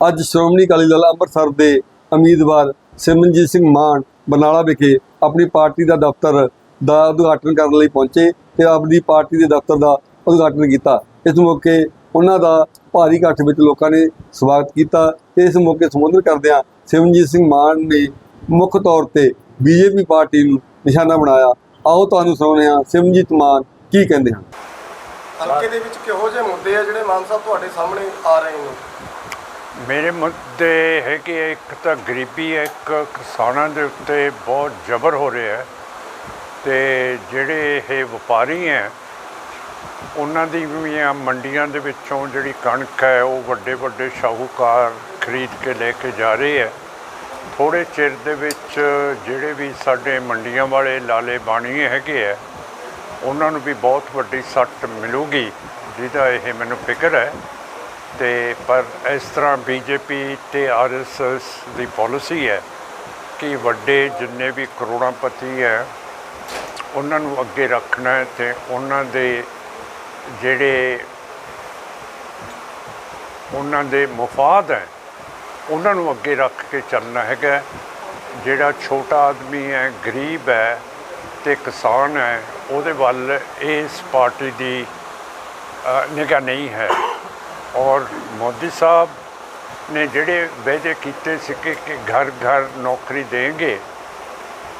ਅੱਜ ਸ਼੍ਰੋਮਣੀ ਅਕਾਲੀ ਦਲ ਅੰਮ੍ਰਿਤਸਰ ਦੇ ਉਮੀਦਵਾਰ ਸਿਮਰਨਜੀਤ ਸਿੰਘ ਮਾਨ ਬਰਨਾਲਾ ਵਿਖੇ ਆਪਣੀ ਪਾਰਟੀ ਦਾ ਦਫ਼ਤਰ ਦਾ ਉਦਘਾਟਨ ਕਰਨ ਲਈ ਪਹੁੰਚੇ ਤੇ ਆਪਣੀ ਪਾਰਟੀ ਦੇ ਦਫ਼ਤਰ ਦਾ ਉਦਘਾਟਨ ਕੀਤਾ। ਇਸ ਮੌਕੇ ਉਹਨਾਂ ਦਾ ਭਾਰੀ ਇਕੱਠ ਵਿੱਚ ਲੋਕਾਂ ਨੇ ਸਵਾਗਤ ਕੀਤਾ ਤੇ ਇਸ ਮੌਕੇ ਸੰਬੋਧਨ ਕਰਦਿਆਂ ਸਿਮਰਨਜੀਤ ਸਿੰਘ ਮਾਨ ਨੇ ਮੁੱਖ ਤੌਰ ਤੇ ਬੀਜੇਪੀ ਪਾਰਟੀ ਨੂੰ ਨਿਸ਼ਾਨਾ ਬਣਾਇਆ। ਆਓ ਤੁਹਾਨੂੰ ਸੁਣਾਉਂਦੇ ਹਾਂ ਸਿਮਰਨਜੀਤ ਮਾਨ ਕੀ ਕਹਿੰਦੇ ਹਨ। ਹਲਕੇ ਦੇ ਵਿੱਚ ਕਿਹੋ ਜਿਹੇ ਮੁੱਦੇ ਆ ਜਿਹੜੇ ਮਾਨ ਸਾਹਿਬ ਤੁਹਾਡੇ ਸਾਹਮਣੇ ਆ ਰਹੇ ਨੇ? ਮੇਰੇ ਮੁੱਦੇ ਹੈ ਕਿ ਇੱਕ ਤਾਂ ਗਰੀਬੀ ਹੈ ਇੱਕ ਕਿਸਾਨਾਂ ਦੇ ਉੱਤੇ ਬਹੁਤ ਜ਼ਬਰ ਹੋ ਰਿਹਾ ਹੈ ਤੇ ਜਿਹੜੇ ਇਹ ਵਪਾਰੀ ਹੈ, ਉਹਨਾਂ ਦੀ ਵੀ ਆ ਮੰਡੀਆਂ ਦੇ ਵਿੱਚੋਂ ਜਿਹੜੀ ਕਣਕ ਹੈ, ਉਹ ਵੱਡੇ ਵੱਡੇ ਸ਼ਾਹੂਕਾਰ ਖਰੀਦ ਕੇ ਲੈ ਕੇ ਜਾ ਰਹੇ ਹੈ। ਥੋੜੇ ਚਿਰ ਦੇ ਵਿੱਚ ਜਿਹੜੇ ਵੀ ਸਾਡੇ ਮੰਡੀਆਂ ਵਾਲੇ ਲਾਲੇ ਬਾਣੀ ਹੈਗੇ ਹੈ, ਉਹਨਾਂ ਨੂੰ ਵੀ ਬਹੁਤ ਵੱਡੀ ਸੱਟ ਮਿਲੂਗੀ, ਜਿਹਦਾ ਇਹ ਮੈਨੂੰ ਫਿਕਰ ਹੈ। ਤੇ ਪਰ ਇਸ ਤਰ੍ਹਾਂ ਬੀਜੇਪੀ ਤੇ ਆਰਐਸਐਸ ਦੀ ਪਾਲਿਸੀ ਹੈ ਕਿ ਵੱਡੇ ਜਿੰਨੇ ਵੀ ਕਰੋੜਾਪਤੀ ਹੈ, ਉਹਨਾਂ ਨੂੰ ਅੱਗੇ ਰੱਖਣਾ ਹੈ ਤੇ ਉਹਨਾਂ ਦੇ ਜਿਹੜੇ ਉਹਨਾਂ ਦੇ ਮਫਾਦ ਹੈ, ਉਹਨਾਂ ਨੂੰ ਅੱਗੇ ਰੱਖ ਕੇ ਚੱਲਣਾ ਹੈਗਾ। ਜਿਹੜਾ ਛੋਟਾ ਆਦਮੀ ਹੈ, ਗਰੀਬ ਹੈ ਤੇ ਕਿਸਾਨ ਹੈ, ਉਹਦੇ ਵੱਲ ਇਸ ਪਾਰਟੀ ਦੀ ਨਿਗਾਹ ਨਹੀਂ ਹੈ। ਔਰ ਮੋਦੀ ਸਾਹਿਬ ਨੇ ਜਿਹੜੇ ਵਾਅਦੇ ਕੀਤੇ ਸੀ ਕਿ ਘਰ ਘਰ ਨੌਕਰੀ ਦੇਣਗੇ,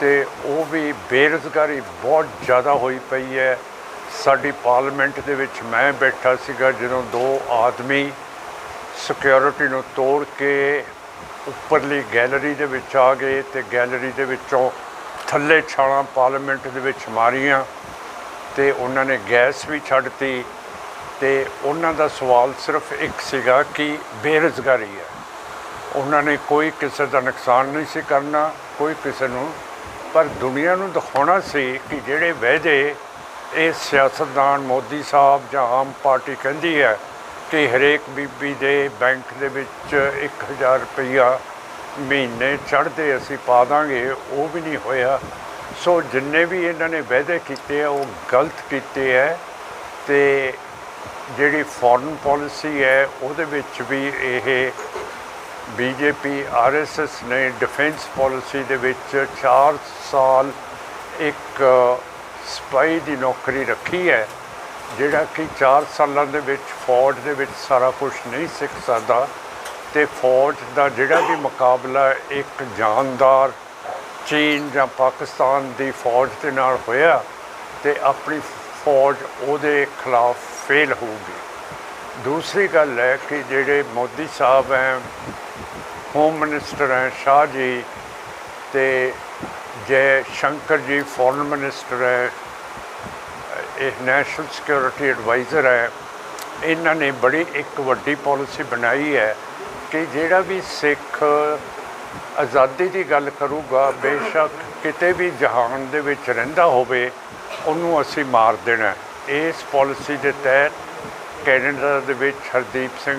ਤੇ ਉਹ ਵੀ ਬੇਰੁਜ਼ਗਾਰੀ ਬਹੁਤ ਜ਼ਿਆਦਾ ਹੋਈ ਪਈ ਹੈ। ਸਾਡੀ ਪਾਰਲੀਮੈਂਟ ਦੇ ਵਿੱਚ ਮੈਂ ਬੈਠਾ ਸੀਗਾ ਜਦੋਂ ਦੋ ਆਦਮੀ ਸਿਕਿਉਰਿਟੀ ਨੂੰ ਤੋੜ ਕੇ ਉੱਪਰਲੀ ਗੈਲਰੀ ਦੇ ਵਿੱਚ ਆ ਗਏ ਤੇ ਗੈਲਰੀ ਦੇ ਵਿੱਚੋਂ ਥੱਲੇ ਛਾਲਾਂ ਪਾਰਲੀਮੈਂਟ ਦੇ ਵਿੱਚ ਮਾਰੀਆਂ ਤੇ ਉਹਨਾਂ ਨੇ ਗੈਸ ਵੀ ਛੱਡਤੀ ਤੇ ਉਹਨਾਂ ਦਾ ਸਵਾਲ ਸਿਰਫ ਇੱਕ ਸੀਗਾ ਕਿ ਬੇਰੁਜ਼ਗਾਰੀ ਹੈ। ਉਹਨਾਂ ਨੇ ਕੋਈ ਕਿਸੇ ਦਾ ਨੁਕਸਾਨ ਨਹੀਂ ਸੀ ਕਰਨਾ, ਕੋਈ ਕਿਸੇ ਨੂੰ, ਪਰ ਦੁਨੀਆ ਨੂੰ ਦਿਖਾਉਣਾ ਸੀ ਕਿ ਜਿਹੜੇ ਵਾਅਦੇ ਇਹ ਸਿਆਸਤਦਾਨ ਮੋਦੀ ਸਾਹਿਬ ਜਾਂ ਆਮ ਪਾਰਟੀ ਕਹਿੰਦੀ ਹੈ ਕਿ ਹਰੇਕ ਬੀਬੀ ਦੇ ਬੈਂਕ ਦੇ ਵਿੱਚ 1000 ਰੁਪਈਆ ਮਹੀਨੇ ਚੜ੍ਹਦੇ ਅਸੀਂ ਪਾ ਦਾਂਗੇ, ਉਹ ਵੀ ਨਹੀਂ ਹੋਇਆ। ਸੋ ਜਿੰਨੇ ਵੀ ਇਹਨਾਂ ਨੇ ਵਾਅਦੇ ਕੀਤੇ ਆ, ਉਹ ਗਲਤ ਕੀਤੇ ਹੈ ਤੇ ਜਿਹੜੀ ਫੋਰਨ ਪਾਲਿਸੀ ਹੈ, ਉਹਦੇ ਵਿੱਚ ਵੀ ਇਹ ਬੀਜੇਪੀ ਆਰਐਸਐਸ ਨੇ ਡਿਫੈਂਸ ਪਾਲਿਸੀ ਦੇ ਵਿੱਚ 4 ਸਾਲ ਇੱਕ ਸਪਾਈ ਦੀ ਨੌਕਰੀ ਰੱਖੀ ਹੈ, ਜਿਹੜਾ ਕਿ 4 ਸਾਲਾਂ ਦੇ ਵਿੱਚ ਫੌਜ ਦੇ ਵਿੱਚ ਸਾਰਾ ਕੁਝ ਨਹੀਂ ਸਿੱਖ ਸਕਦਾ ਤੇ ਫੌਜ ਦਾ ਜਿਹੜਾ ਵੀ ਮੁਕਾਬਲਾ ਇੱਕ ਜਾਨਦਾਰ ਚੀਨ ਜਾਂ ਪਾਕਿਸਤਾਨ ਦੀ ਫੌਜ ਦੇ ਨਾਲ ਹੋਇਆ ਤੇ ਆਪਣੀ ਫੌਜ ਉਹਦੇ ਖਿਲਾਫ ਫੇਲ ਹੋਊਗੀ। ਦੂਸਰੀ ਗੱਲ ਹੈ ਕਿ ਜਿਹੜੇ ਮੋਦੀ ਸਾਹਿਬ ਹੈ ਹੋਮ ਮਿਨਿਸਟਰ ਹੈ, ਸ਼ਾਹ ਜੀ ਤੇ ਜੈ ਸ਼ੰਕਰ ਜੀ ਫੋਰਨ ਮਿਨਿਸਟਰ ਹੈ, ਇਹ ਨੈਸ਼ਨਲ ਸਿਕਿਉਰਿਟੀ ਐਡਵਾਈਜ਼ਰ ਹੈ, ਇਹਨਾਂ ਨੇ ਬੜੀ ਇੱਕ ਵੱਡੀ ਪਾਲਿਸੀ ਬਣਾਈ ਹੈ ਕਿ ਜਿਹੜਾ ਵੀ ਸਿੱਖ ਆਜ਼ਾਦੀ ਦੀ ਗੱਲ ਕਰੂਗਾ, ਬੇਸ਼ੱਕ ਕਿਤੇ ਵੀ ਜਹਾਨ ਦੇ ਵਿੱਚ ਰਹਿੰਦਾ ਹੋਵੇ, ਉਹਨੂੰ ਅਸੀਂ ਮਾਰ ਦੇਣਾ ਇਸ ਪਾਲਿਸੀ ਦੇ ਤਹਿਤ ਕੈਨੇਡਾ ਦੇ ਵਿੱਚ ਹਰਦੀਪ ਸਿੰਘ